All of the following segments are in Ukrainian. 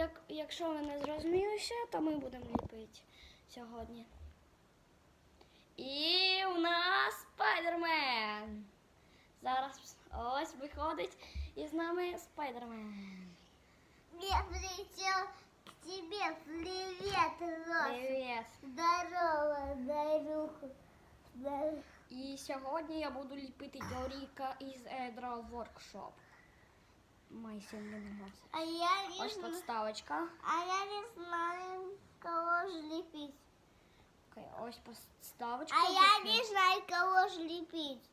як, якщо ви не зрозуміли ще, то ми будемо ліпити сьогодні. І у нас спайдермен. Зараз ось виходить і з нами спайдермен. Я прилетел к тебе. Привет, Роса. Привіт. Здорово, руку. Дай- І сьогодні я буду ліпити Йоріка із Едра Workshop. Ми сьогодні не гралися. А я не Ось знаю. подставочка. А я не знаю, кого же лепить. Окей, ось подставочка. А я не знаю, кого же лепить.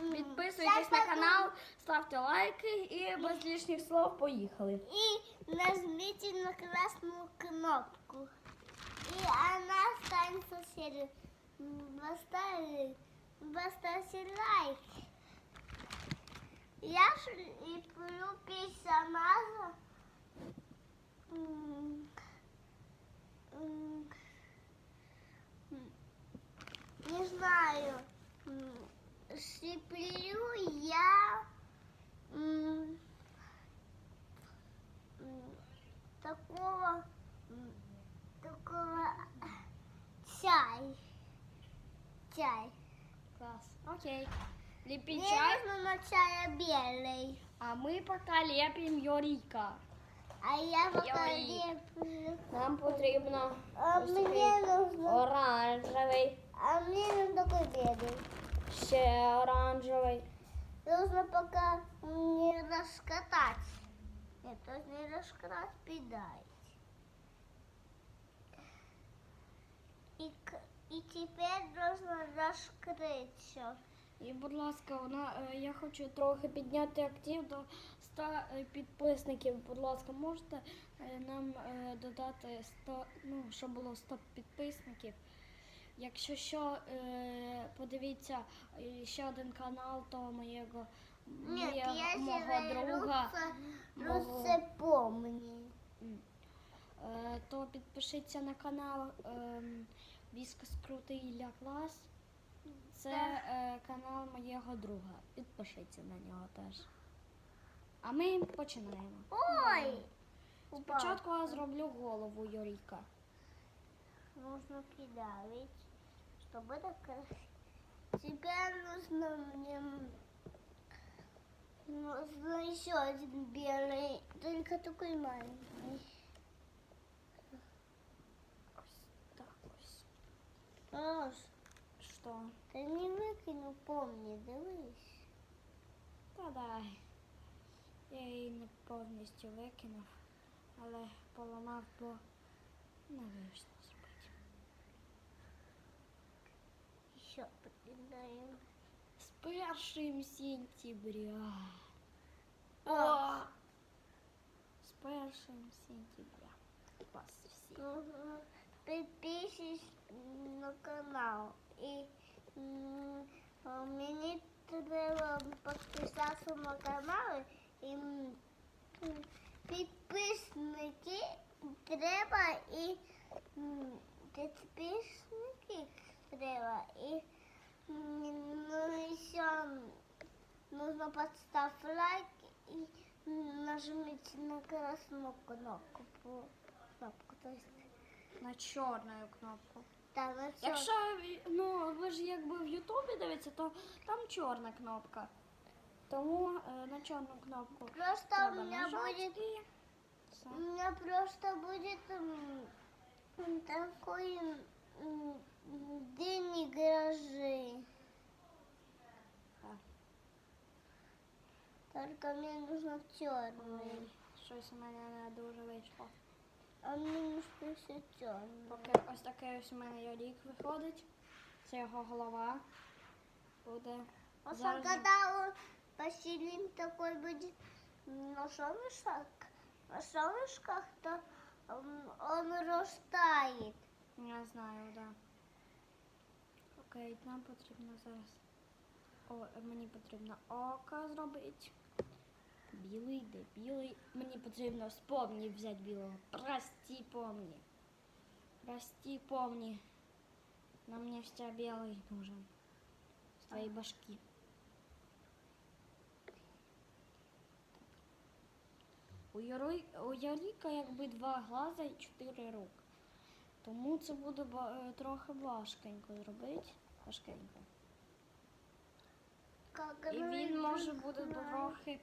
М, Підписуйтесь щас на подумаю. канал, ставте лайки і без лишніх слов поїхали. И нажмите на красную кнопку. И она останется серой. М, Поставили, поставьте лайк. Я ж ліплю персонажа. Не знаю. Сліплю я такого такого чай. Чай. Класс. Окей Ліпіть Мне чай, нужно на чая белый. а ми поки ліпимо Йоріка. А я пока Ой. леплю. Нам потрібно А ось мне такий нужно, оранжевий, а мне нужно такой белый. ще оранжевий. Нужно пока не раскатать. Нет, то есть не раскатать, педаль. И, к- и теперь нужно раскрыть все. І, будь ласка, вона, е, я хочу трохи підняти актив до 100 е, підписників. Будь ласка, можете е, нам додати 100, ну, щоб було 100 підписників. Якщо що, подивіться ще один канал, то моєго, Нет, моє- я мого друга. Русе. Е, то підпишіться на канал ем, Віскас Крутий Ілля Клас. Це е, канал моєго друга. Підпишіться на нього теж. А ми починаємо. Ой! Упал. Спочатку я зроблю голову Йоріка. Нужно педалить, чтобы это красиво. Теперь нужно мне... Нужно еще один белый, только такой маленький. Що? ты не выкинул, помни, дивись. Та дай. Я її не повністю викинув, але поламав, бо не вийшло зробити. Еще покидаем. З першим сентября. О! З першим сентября. Вас всіх. Нужно Подпишись на канал. И м, а мені треба підписатися на канал. І м, підписники треба і м, підписники треба. І м, ну, і ще нужно поставить лайк и нажмите на красную кнопку. Кнопку, то есть На чорну кнопку. там всё. Якщо ну, ви ж якби в Ютубі дивитеся, то там чорна кнопка. Тому е, на чорну кнопку. Просто у і все. у меня просто м, м, день. Так. Только мне нужно черный. Щось у мене не дуже вийшло. А мне нужно все черный. Поки ось такий ось у мене Йорік виходить. Це його голова. Буде. А Зараз- когда он посилим такой будет на солнышках, на солнышках, то м, он растает. Я знаю, да. Окей, нам потрібно зараз. О, мені потрібно око зробити. Білий, де білий. Мені потрібно вспомні взяти білого. Прости, помни. Прости, помни. Нам мне все белый нужен. С твоей башки. У, Юри, у Яріка якби два глаза і чотири руки. Тому це буде е, трохи важкенько зробити. Важкенько. Как І він може знает. трохи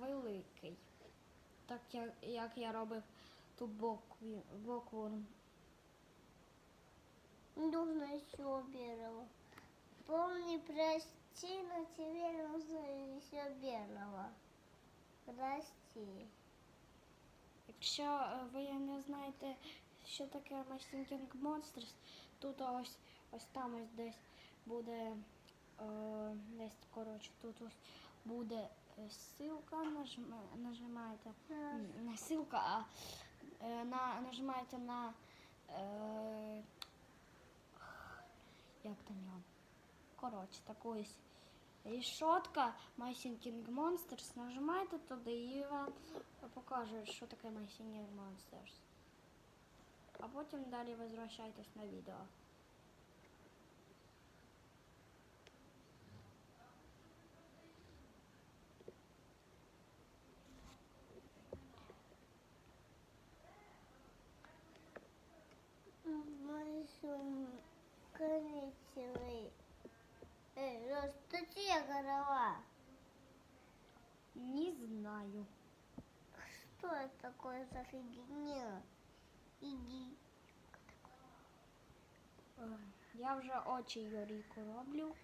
великий. Так як, як я робив ту бокві, бокву. Нужно еще белого. Помни, прости, но тебе нужно еще белого. Прости. Якщо е, ви не знаєте, що таке Mastinking Monsters, тут ось ось там ось десь буде е, десь коротше, тут ось буде е, ссылка, нажми, нажимаєте. Не ссылка, а е, на, нажимаєте на е, як там його? Коротше, таку рішотка My Thinking Monsters. Нажимаєте туди і вам покажуть, що таке My Thinking Monsters. А потім далі возвращайтесь на відео. Коричневый. Эй, Рос, что чья голова? Не знаю. Что это такое за фигня? Иди. Я вже очі Юрійку роблю.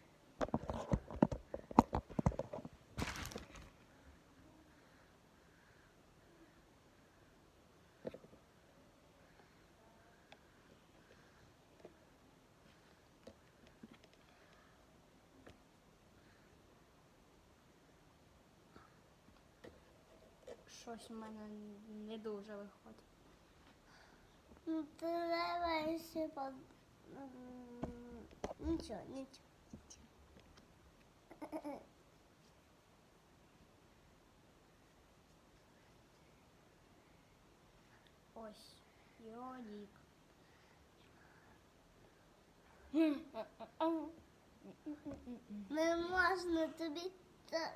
Щось у мене не дуже виходить. Ну, давай еще под... м, Ничего, ничего. Ось Йолік. Не можно, тобі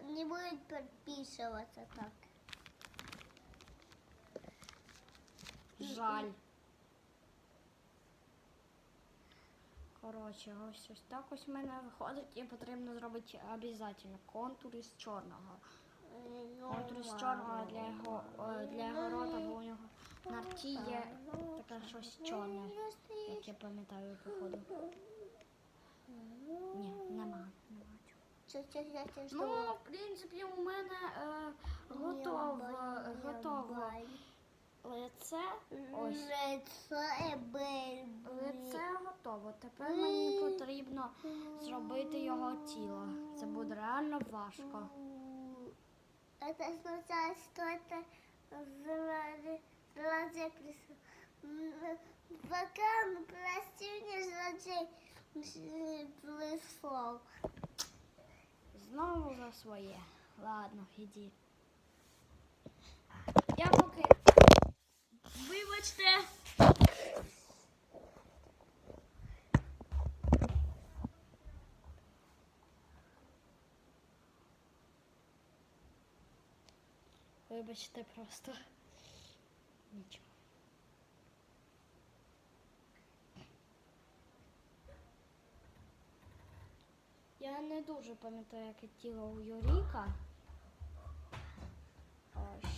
не будет подписываться так. Жаль. Коротше, ось ось так ось в мене виходить і потрібно зробити обов'язково контур із чорного. Контур із чорного для його, е, для його рота, бо у нього на рті є таке щось чорне, як я пам'ятаю, походу. Ні, нема. нема? Ну, в принципі, у мене е, готово, готово лице. Ось. Лице. Лице готово. Тепер мені потрібно зробити його тіло. Це буде реально важко. Это сначала что это злодей, Пока, меня, злодей м. Знову за своє. Ладно, іди. Я поки. Вибачте. Вибачте просто. Нічого. Я не дуже пам'ятаю, яке тіло у Юріка.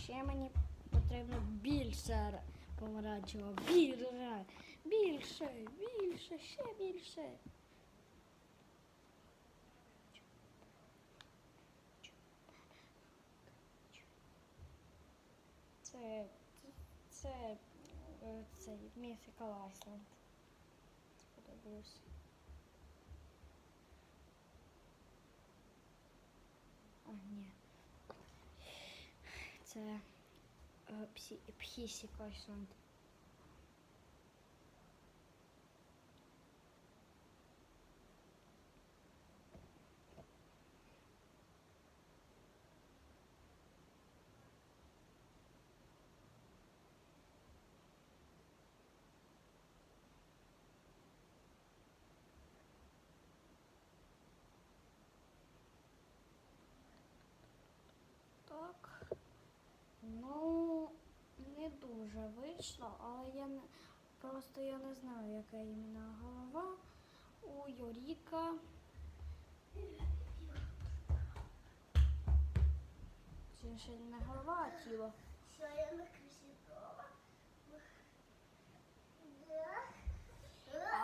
Ще мені потрібно більше помаранчевого. Більше, більше, більше, ще більше. Це, це, е, це Mythical Island. Сподобалось. А, ні. Це псі, Пхісік Айсленд. Так. Ну, вже вийшло, але я не просто я не знаю, яка іменно голова у Юріка. Це ще не голова, а тіло.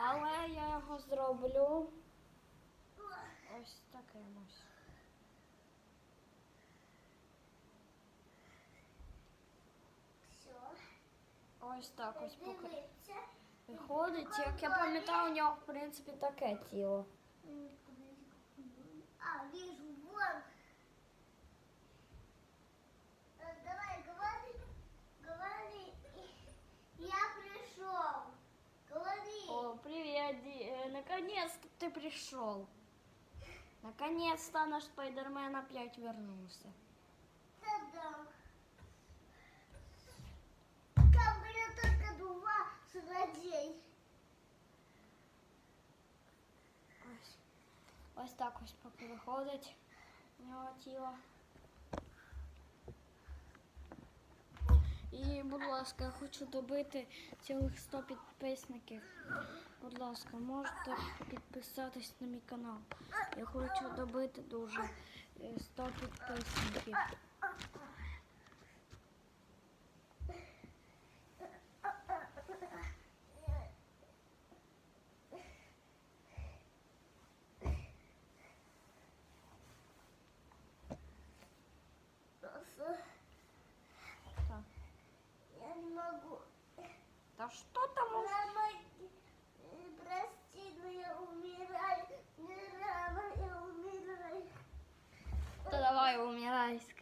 Але я його зроблю ось таким ось. Ось так ось поки Дивіться. виходить. Як я пам'ятаю, у нього в принципі таке тіло. М, А, вижу, вон. Э, Давай, говори, говори. Я пришел. Говори. О, привет, Ди- э, наконец-то ты пришел. Наконец-то наш Спайдермен опять вернулся. Та-дам. Два. Ось, ось так ось поки виходить у нього тіло. І, будь ласка, я хочу добити цілих 100 підписників. Будь ласка, можете підписатись на мій канал. Я хочу добити дуже е, 100 підписників.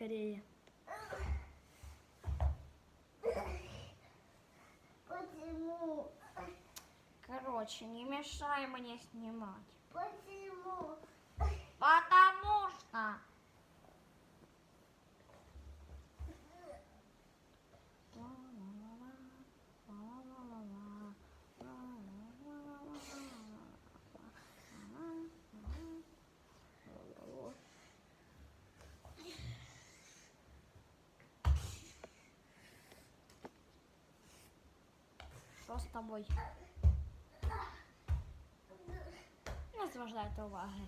Скорее. Почему? Короче, не мешай мне снимать. Почему? Потому что... Що з тобою? Не зважайте уваги.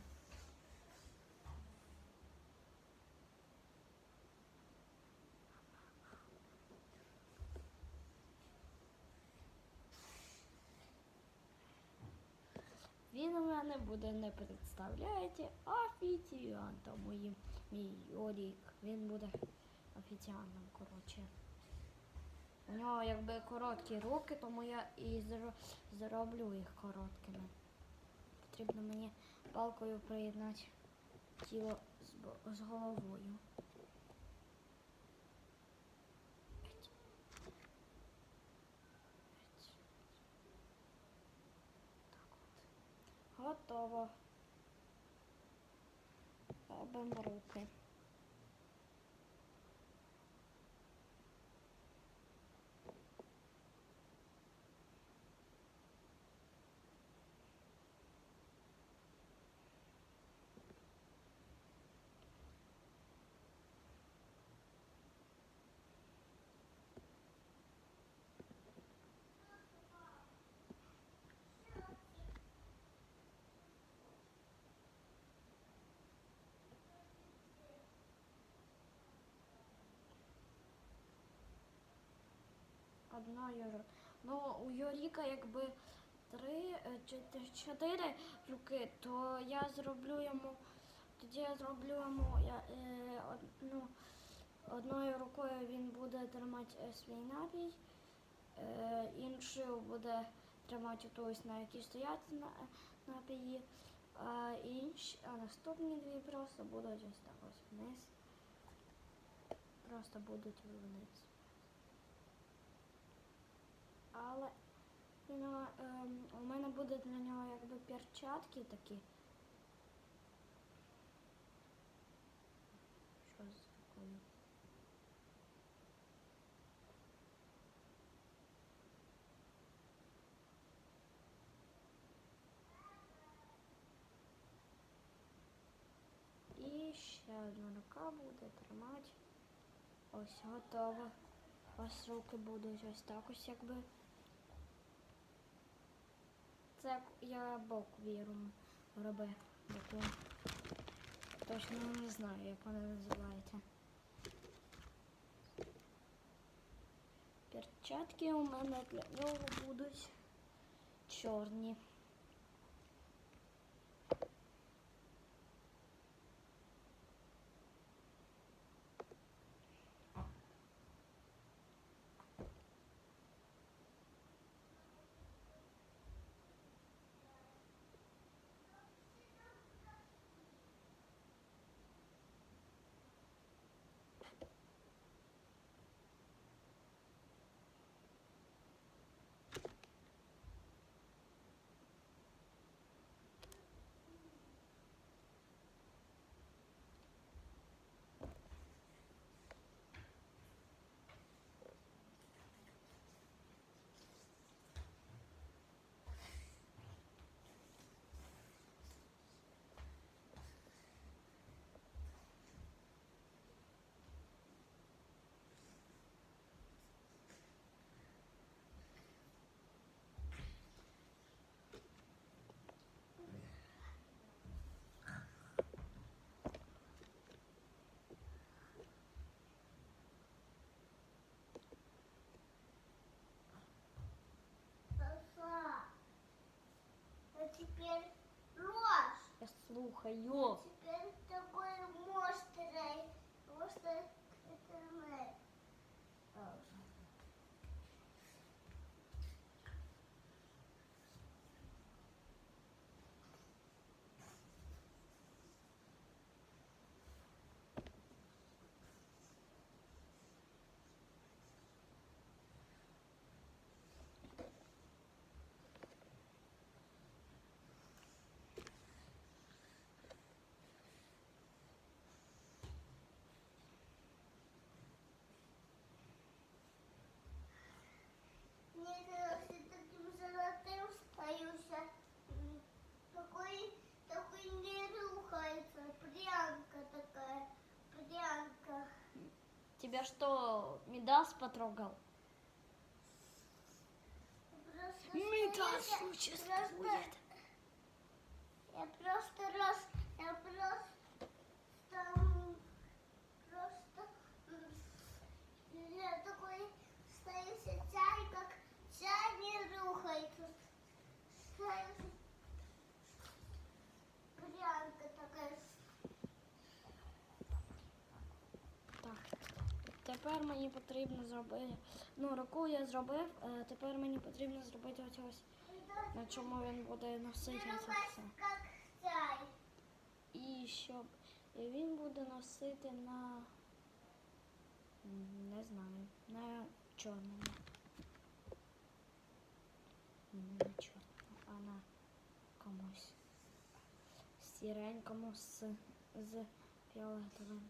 Він у мене буде не представляєте, офіціантом моїм. Мій Орік. Він буде офіціантом, коротше. У нього якби короткі руки, тому я і зроблю їх короткими. Потрібно мені палкою приєднати тіло з, головою. Готово. Робимо руки. Одною рукою. Ну, у Йоріка якби три е, чотири руки, то я зроблю йому, тоді я зроблю йому я, е, одну, одною рукою він буде тримати е, свій напій, е, іншою буде тримати ту ось, на якій стоять на, напії, а, інші, а наступні дві просто будуть ось так ось вниз. Просто будуть вниз. Але е, ем, у мене буде для нього якби перчатки такі. Що з такою? І ще одна рука буде тримати. Ось готово. У руки будуть ось так ось якби. Це я бок віру роби. Боку. Точно не знаю, як вона називається. Перчатки у мене для нього будуть чорні. Папа, а теперь ложь. Я слухаю. Тебя что, Мидас потрогал? Стою, существует. просто- Я просто раз, я просто, просто, я такой стоится чай, как чай не рухается. Стоит Тепер мені потрібно зробити. Ну, руку я зробив, е, тепер мені потрібно зробити ось ось, на чому він буде носити це все. І щоб і він буде носити на не знаю, на чорному. Не на чорному, а на комусь. Сіренькому з, з фіолетовим.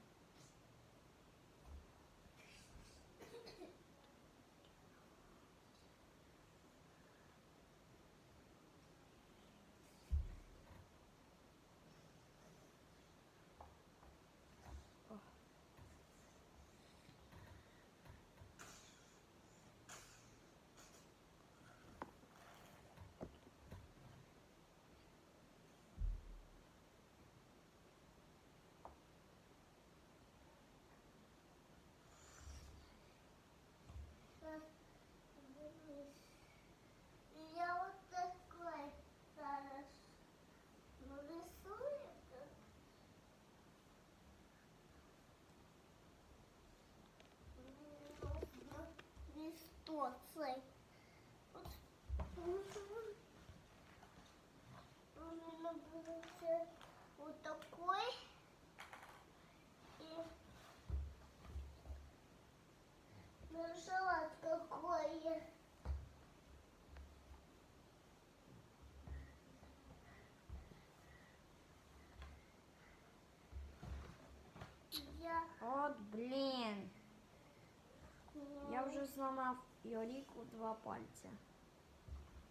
Я От блін. Я вже зламав Йоріку два пальця.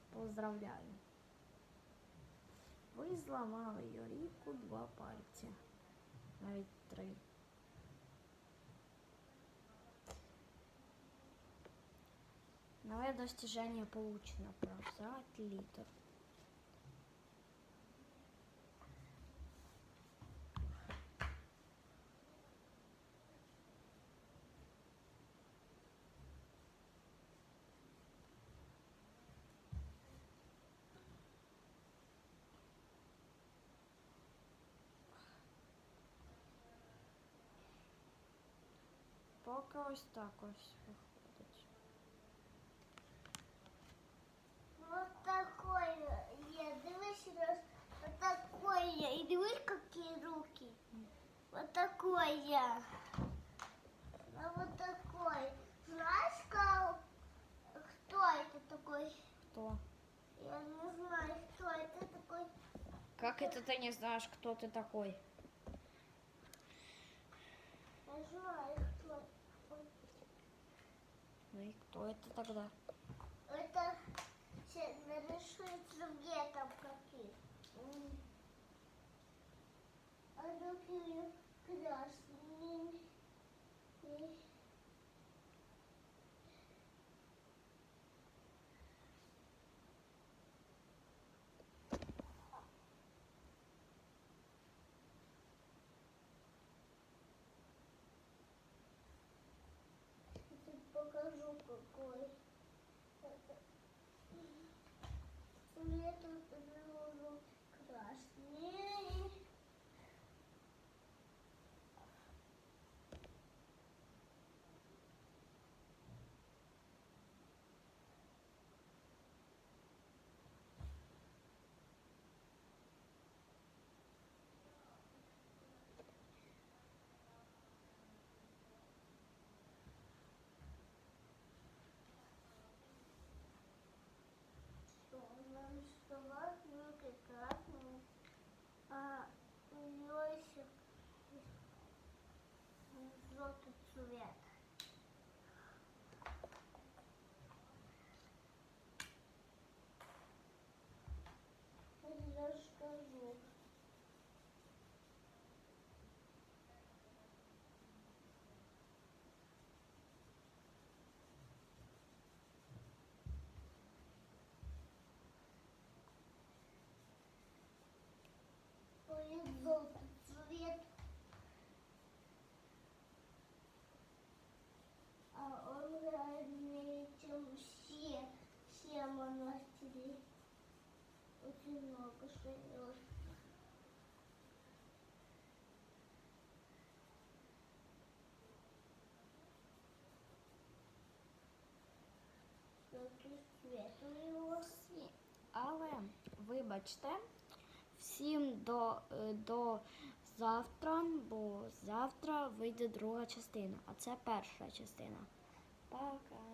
Поздравляю. Ви зламали Йоріку два пальця. Навіть три. Новое достижение получено. Просать литр. Поки ось так ось виходить. Вот такое я. Дивись раз. Вот такое я. И дивись, какие руки. Вот такой я. А вот такой. Знаешь, как- кто это такой? Кто? Я не знаю, кто это такой. Как это ты не знаешь, кто ты такой? Я знаю. Ну и кто это тогда? Это все нарисует цветом какие. М. А другие красные. Thank you. 四遍 Всі. Але вибачте, всім до, е, до завтра, бо завтра вийде друга частина, а це перша частина. Пока.